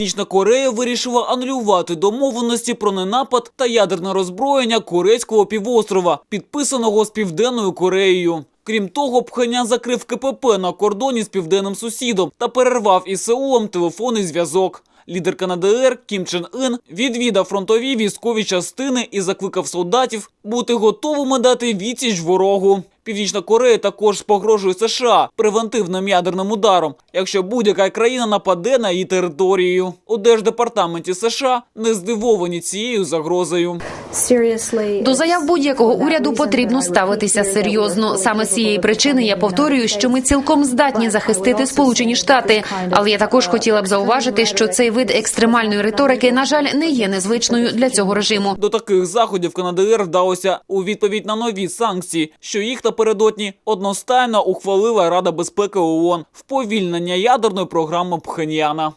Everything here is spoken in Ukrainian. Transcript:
Північна Корея вирішила анулювати домовленості про ненапад та ядерне роззброєння Корейського півострова, підписаного з Південною Кореєю. Крім того, Пхенян закрив КПП на кордоні з південним сусідом та перервав із Сеулом телефонний зв'язок. Лідер КНДР Кім Чен Ін відвідав фронтові військові частини і закликав солдатів бути готовими дати відсіч ворогу. Північна Корея також погрожує США превентивним ядерним ударом, якщо будь-яка країна нападе на її територію. У Держдепартаменті США не здивовані цією загрозою. До заяв будь-якого уряду потрібно ставитися серйозно. Саме з цієї причини я повторюю, що ми цілком здатні захистити Сполучені Штати. Але я також хотіла б зауважити, що цей вид екстремальної риторики, на жаль, не є незвичною для цього режиму. До таких заходів КНДР вдалося у відповідь на нові санкції, що їх напередодні одностайно ухвалила Рада безпеки ООН в повільнення ядерної програми Пхеньяна.